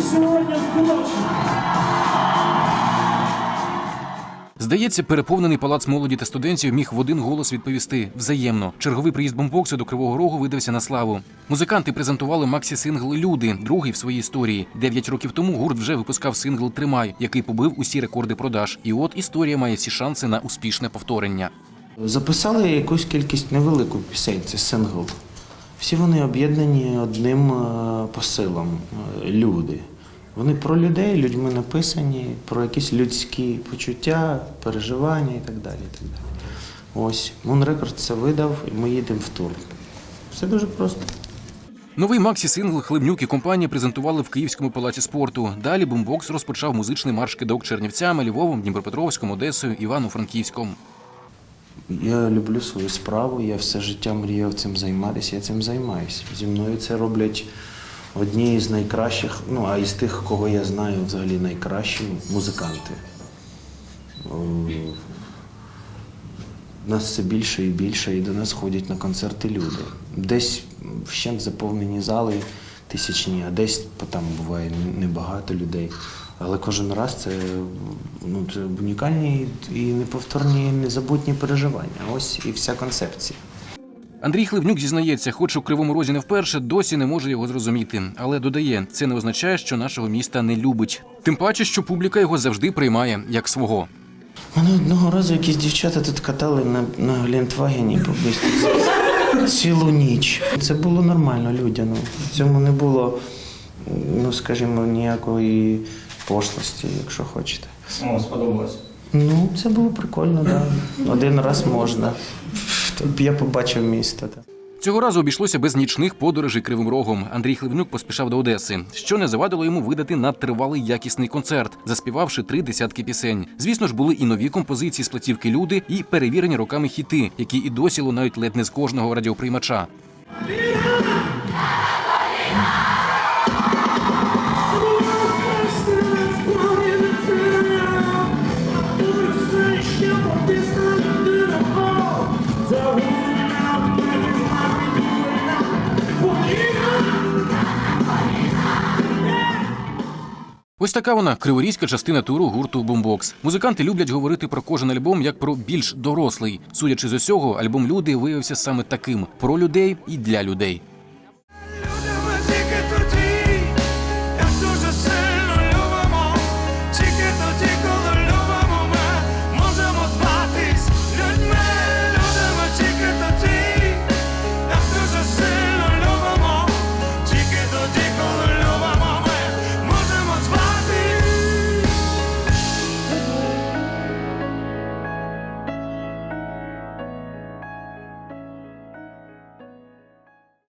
сьогодні в Здається, переповнений палац молоді та студентів міг в один голос відповісти взаємно. Черговий приїзд бомбоксу до Кривого Рогу видався на славу. Музиканти презентували Максі сингл Люди, другий в своїй історії. Дев'ять років тому гурт вже випускав сингл Тримай, який побив усі рекорди продаж. І от історія має всі шанси на успішне повторення. Записали якусь кількість невелику пісень, це сингл. Всі вони об'єднані одним е, посилом е, люди. Вони про людей, людьми написані, про якісь людські почуття, переживання і так далі. І так далі. Ось Moon Records це видав, і ми їдемо в тур. Все дуже просто. Новий Максі сингл Хлебнюк і компанія презентували в Київському палаці спорту. Далі бомбокс розпочав музичний марш кидок Чернівцями, Львовом, Дніпропетровськом, Одесою, Івано-Франківськом. Я люблю свою справу, я все життя мріяв цим займатися, я цим займаюся. Зі мною це роблять одні з найкращих, ну а із тих, кого я знаю, взагалі найкращі музиканти. Нас все більше і більше, і до нас ходять на концерти люди. Десь вщент заповнені зали тисячні, а десь там буває небагато людей. Але кожен раз це, ну, це унікальні і неповторні, незабутні переживання. Ось і вся концепція. Андрій Хливнюк зізнається, хоч у кривому розі не вперше, досі не може його зрозуміти. Але додає, це не означає, що нашого міста не любить. Тим паче, що публіка його завжди приймає як свого. Мене одного разу якісь дівчата тут катали на, на Глінтвагені побисти цілу ніч. Це було нормально людяно. В цьому не було, ну скажімо, ніякої пошлості, якщо хочете. О, сподобалось. Ну, це було прикольно, так. Да. Один раз можна. Я побачив місто. Так. Цього разу обійшлося без нічних подорожей кривим рогом. Андрій Хливнюк поспішав до Одеси, що не завадило йому видати надтривалий якісний концерт, заспівавши три десятки пісень. Звісно ж, були і нові композиції з платівки люди, і перевірені роками хіти, які і досі лунають ледь не з кожного радіоприймача. Ось така вона криворізька частина туру гурту Бумбокс. Музиканти люблять говорити про кожен альбом як про більш дорослий. Судячи з усього, альбом Люди виявився саме таким про людей і для людей.